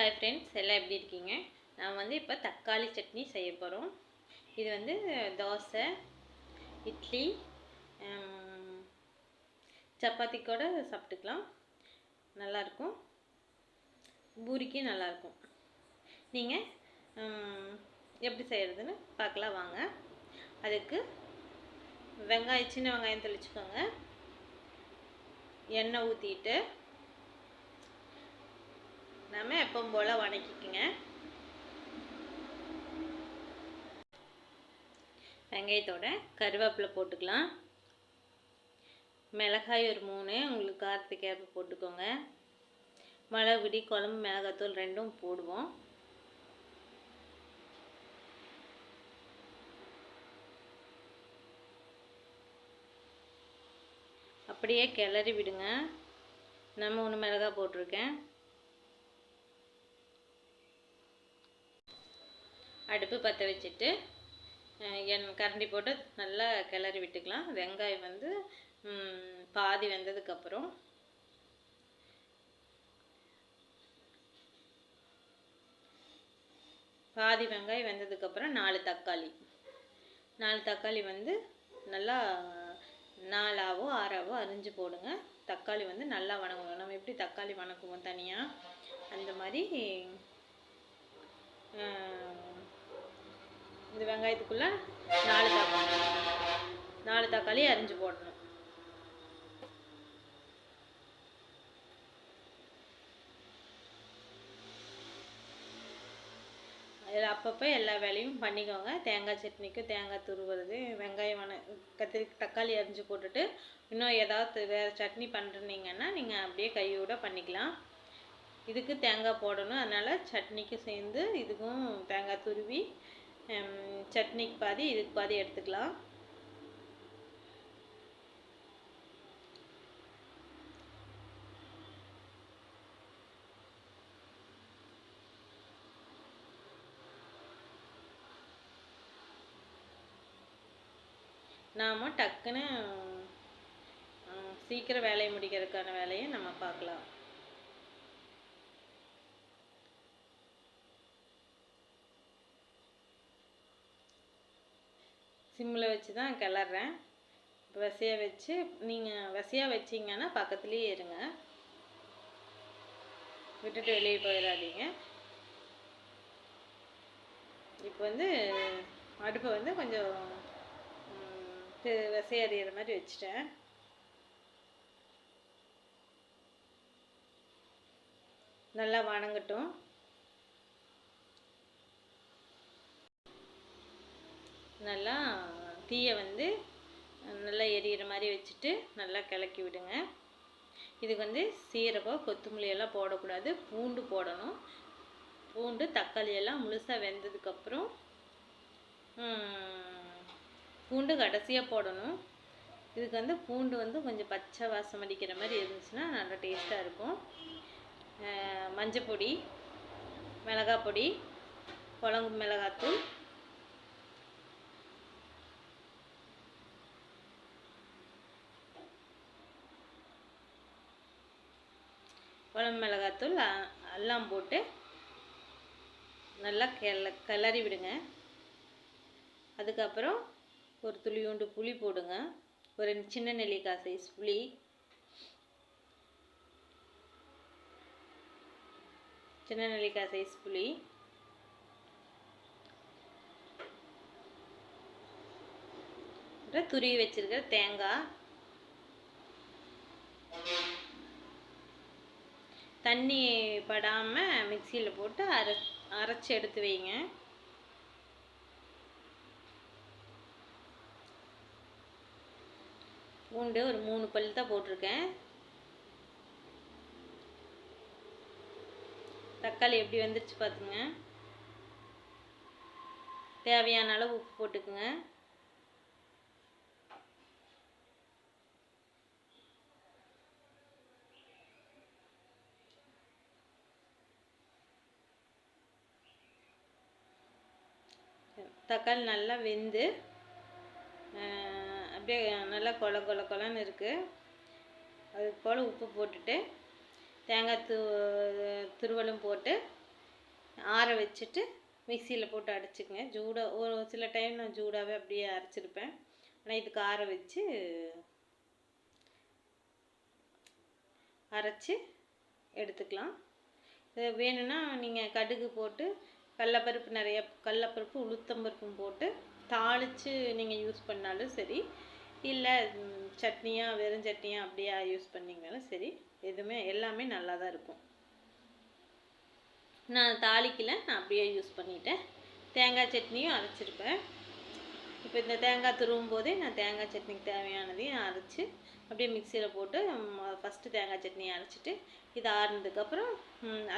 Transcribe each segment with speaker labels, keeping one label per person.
Speaker 1: Hi friends எல்லாம் எப்படி இருக்கீங்க? நான் வந்து இப்போ தக்காளி சட்னி செய்ய போகிறோம் இது வந்து தோசை இட்லி சப்பாத்தி கூட சாப்பிட்டுக்கலாம். நல்லாயிருக்கும் பூரிக்கு நல்லாயிருக்கும் நீங்கள் எப்படி செய்கிறதுன்னு பார்க்கலாம் வாங்க. அதுக்கு வெங்காயம் சின்ன வெங்காயம் தெளிச்சுக்கோங்க. எண்ணெய் ஊற்றிட்டு நம்ம எப்பவும் போல் வணக்கிக்குங்க. வெங்காயத்தோட கருவேப்பிலை போட்டுக்கலாம். மிளகாய் ஒரு மூணு உங்களுக்கு காரத்துக்கு ஏற்ப போட்டுக்கோங்க. மிளகுடி குழம்பு மிளகாத்தூள் ரெண்டும் போடுவோம். அப்படியே கிளறி விடுங்க. நம்ம ஒன்று மிளகாய் போட்டிருக்கேன். அடுப்பு பற்ற வச்சுட்டு என் கரண்டி போட்டு நல்லா கிளறி விட்டுக்கலாம். வெங்காயம் வந்து பாதி வெந்ததுக்கப்புறம். பாதி வெங்காயம் வெந்ததுக்கப்புறம் நாலு தக்காளி. நாலு தக்காளி வந்து நல்லா நாலாவோ ஆறாவோ அரிஞ்சு போடுங்க. தக்காளி வந்து நல்லா வணங்கணும் நம்ம எப்படி தக்காளி வணக்குவோம் தனியாக அந்த மாதிரி இந்த வெங்காயத்துக்குள்ளே நாலு தக்காளி. நாலு தக்காளி அரிஞ்சு போடணும். அதில் அப்பப்போ எல்லா வேலையும் பண்ணிக்கோங்க. தேங்காய் சட்னிக்கும் தேங்காய் துருவுறது வெங்காயம் வன கத்திரி தக்காளி அரிஞ்சு போட்டுட்டு இன்னும் ஏதாவது வேறு சட்னி பண்ணுறீங்கன்னா நீங்கள் அப்படியே கையோட பண்ணிக்கலாம். இதுக்கு தேங்காய் போடணும். அதனால் சட்னிக்கு சேர்ந்து இதுக்கும் தேங்காய் துருவி சட்னிக்கு பாதி இதுக்கு பாதி எடுத்துக்கலாம். நாம் டக்குன்னு சீக்கிரம் வேலையை முடிக்கிறதுக்கான வேலையை நம்ம பார்க்கலாம். சிம்மில் வச்சு தான் கிளறேன். வசையாக வச்சு நீங்கள் வசையாக வச்சிங்கன்னா பக்கத்துலேயே இருங்க. விட்டுட்டு வெளியே போயிடாதீங்க. இப்போ வந்து அடுப்பை வந்து கொஞ்சம் ம், விசை அறியிற மாதிரி வச்சுட்டேன். நல்லா வணங்கட்டும். நல்லா தீயை வந்து நல்லா எரியிற மாதிரி வச்சுட்டு நல்லா கிளக்கி விடுங்க. இதுக்கு வந்து சீரகம் கொத்தமல்லி எல்லாம் போடக்கூடாது. பூண்டு போடணும். பூண்டு தக்காளி எல்லாம் முழுசாக வெந்ததுக்கப்புறம் பூண்டு கடைசியாக போடணும். இதுக்கு வந்து பூண்டு வந்து கொஞ்சம் பச்சை வாசம் அடிக்கிற மாதிரி இருந்துச்சுன்னா நல்லா டேஸ்ட்டாக இருக்கும். மஞ்சள் பொடி மிளகாய் பொடி குழம்பு மிளகாத்தூள் குழம்பு மிளகாத்தூள் எல்லாம் போட்டு நல்லா கிள கிளறி விடுங்க. அதுக்கப்புறம் ஒரு துளியூண்டு புளி போடுங்க. ஒரு சின்ன நெல்லிக்காய் சைஸ் புளி. சின்ன நெல்லிக்காய் சைஸ் புளி. துருவி வச்சிருக்கிற தேங்காய். தண்ணி படாமல் மிக்சியில் போட்டு அரை அரைச்சி எடுத்து வைங்க. பூண்டு ஒரு மூணு பல் தான் போட்டிருக்கேன். தக்காளி எப்படி வந்துருச்சு பார்த்துங்க தேவையான அளவு உப்பு போட்டுக்குங்க. தக்காளி நல்லா வெந்து அப்படியே நல்லா கொல கொல கொலன்னு இருக்குது அது போல் உப்பு போட்டுட்டு தேங்காய் து துருவலும் போட்டு ஆற வச்சுட்டு மிக்சியில் போட்டு அடிச்சுக்கங்க. ஜூடாக ஒரு சில டைம் நான் ஜூடாகவே அப்படியே அரைச்சிருப்பேன். ஆனால் இதுக்கு ஆற வச்சு அரைச்சி எடுத்துக்கலாம். இது வேணும்னா நீங்கள் கடுகு போட்டு கடலப்பருப்பு நிறைய கடலப்பருப்பு உளுத்தம்பருப்பும் போட்டு தாளித்து நீங்கள் யூஸ் பண்ணாலும் சரி இல்லை சட்னியாக வெறும் சட்னியாக அப்படியே யூஸ் பண்ணிங்கனாலும் சரி எதுவுமே எல்லாமே நல்லா தான் இருக்கும். நான் தாளிக்கல நான் அப்படியே யூஸ் பண்ணிட்டேன். தேங்காய் சட்னியும் அரைச்சிருப்பேன். இப்போ இந்த தேங்காய் துருவும் போதே நான் தேங்காய் சட்னிக்கு தேவையானதையும் அரைச்சி அப்படியே மிக்சியில் போட்டு ஃபஸ்ட்டு தேங்காய் சட்னியை அரைச்சிட்டு இது ஆறுனதுக்கப்புறம்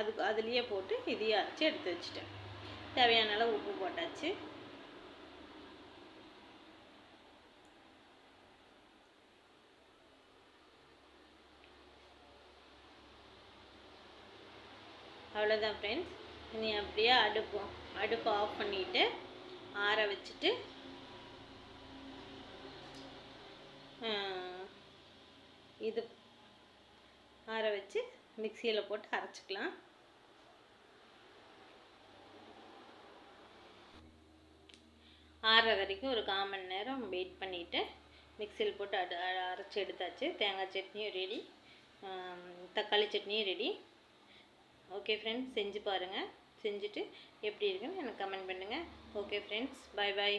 Speaker 1: அதுக்கு அதுலேயே போட்டு இதையும் அரைச்சி எடுத்து வச்சுட்டேன். தேவையான அளவு உப்பு போட்டாச்சு. அவ்வளோதான் ஃப்ரெண்ட்ஸ் நீ அப்படியே அடுப்பு அடுப்பு ஆஃப் பண்ணிவிட்டு ஆற வச்சுட்டு இது ஆற வச்சு மிக்சியில் போட்டு அரைச்சிக்கலாம். ஆறுற வரைக்கும் ஒரு கால் மணி நேரம் வெயிட் பண்ணிவிட்டு மிக்சியில் போட்டு அடு அரைச்சி எடுத்தாச்சு. தேங்காய் சட்னியும் ரெடி தக்காளி சட்னியும் ரெடி ஓகே ஃப்ரெண்ட்ஸ் செஞ்சு பாருங்கள் செஞ்சுட்டு எப்படி இருக்குன்னு எனக்கு கமெண்ட் பண்ணுங்கள் ஓகே ஃப்ரெண்ட்ஸ் பாய் பாய்